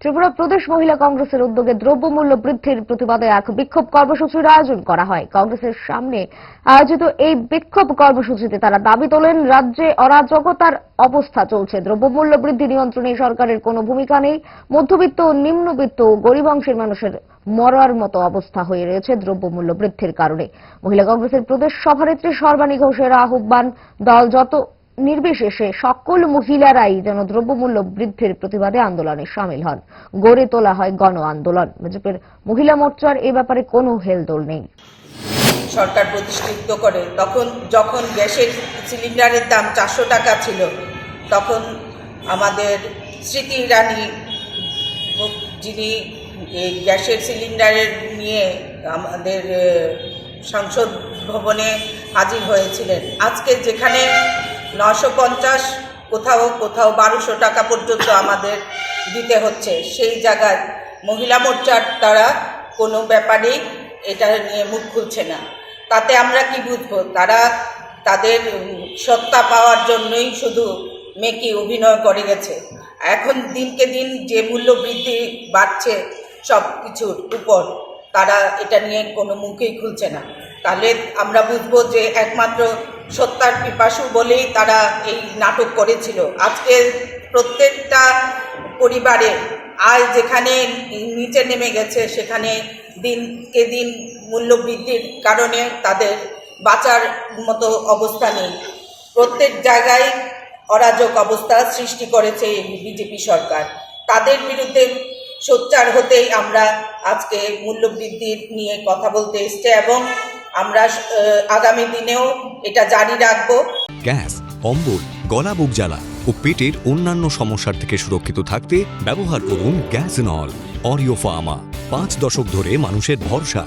ত্রিপুরা প্রদেশ মহিলা কংগ্রেসের উদ্যোগে দ্রব্যমূল্য বৃদ্ধির প্রতিবাদে এক বিক্ষোভ কর্মসূচির আয়োজন করা হয়। কংগ্রেসের সামনে আয়োজিত এই বিক্ষোভ কর্মসূচিতে তারা দাবি তোলেন, রাজ্যে অরাজকতার অবস্থা চলছে। দ্রব্যমূল্য বৃদ্ধি নিয়ন্ত্রণে সরকারের কোনো ভূমিকা নেই। মধ্যবিত্ত, নিম্নবিত্ত ও গরিব অংশের মানুষের মরার মতো অবস্থা হয়ে রয়েছে দ্রব্যমূল্য বৃদ্ধির কারণে। মহিলা কংগ্রেসের প্রদেশ সভানেত্রী সর্বাণী ঘোষের আহ্বান, দল যত নির্বিশেষে সকল মহিলারাই যেন দ্রব্যমূল্য বৃদ্ধির প্রতিবাদে আন্দোলনে সামিল হন। গড়ে তোলা হয় গণ আন্দোলন। বিজেপির মহিলা মোর্চার এ ব্যাপারে কোনো হেলদোল নেই। সরকার প্রতিষ্ঠিত করে তখন যখন গ্যাসের সিলিন্ডারের দাম চারশো টাকা ছিল, তখন আমাদের স্মৃতি ইরানি যিনি গ্যাসের সিলিন্ডারের নিয়ে আমাদের সংসদ ভবনে হাজির হয়েছিলেন। আজকে যেখানে নশো পঞ্চাশ, কোথাও কোথাও বারোশো টাকা পর্যন্ত আমাদের দিতে হচ্ছে। সেই জায়গায় মহিলা মোর্চার তারা কোনো ব্যাপারেই এটা নিয়ে মুখ খুলছে না। তাতে আমরা কি বুঝব? তারা তাদের সত্তা পাওয়ার জন্যই শুধু মেকি অভিনয় করে গেছে। এখন দিনকে দিন যে মূল্য বৃদ্ধি বাড়ছে সব কিছুর উপর, তারা এটা নিয়ে কোনো মুখেই খুলছে না। তাহলে আমরা বুঝব যে একমাত্র সত্তার পিপাসু বলেই তারা এই নাটক করেছিল। আজকে প্রত্যেকটা পরিবারে আয় যেখানে নিচে নেমে গেছে, সেখানে দিনকে দিন মূল্য বৃদ্ধির কারণে তাদের বাঁচার মতো অবস্থা নেই। প্রত্যেক জায়গায় অরাজক অবস্থা সৃষ্টি করেছে বিজেপি সরকার। তাদের বিরুদ্ধে সোচ্চার হতেই আমরা আজকে মূল্যবৃদ্ধির নিয়ে কথা বলতে এসছে এবং আমরা আগামী দিনেও এটা জারি রাখব। গ্যাস, অম্বল, গলা বুক জ্বালা ও পেটের অন্যান্য সমস্যার থেকে সুরক্ষিত থাকতে ব্যবহার করুন গ্যাস নল, অরিও ফার্মা। পাঁচ দশক ধরে মানুষের ভরসা।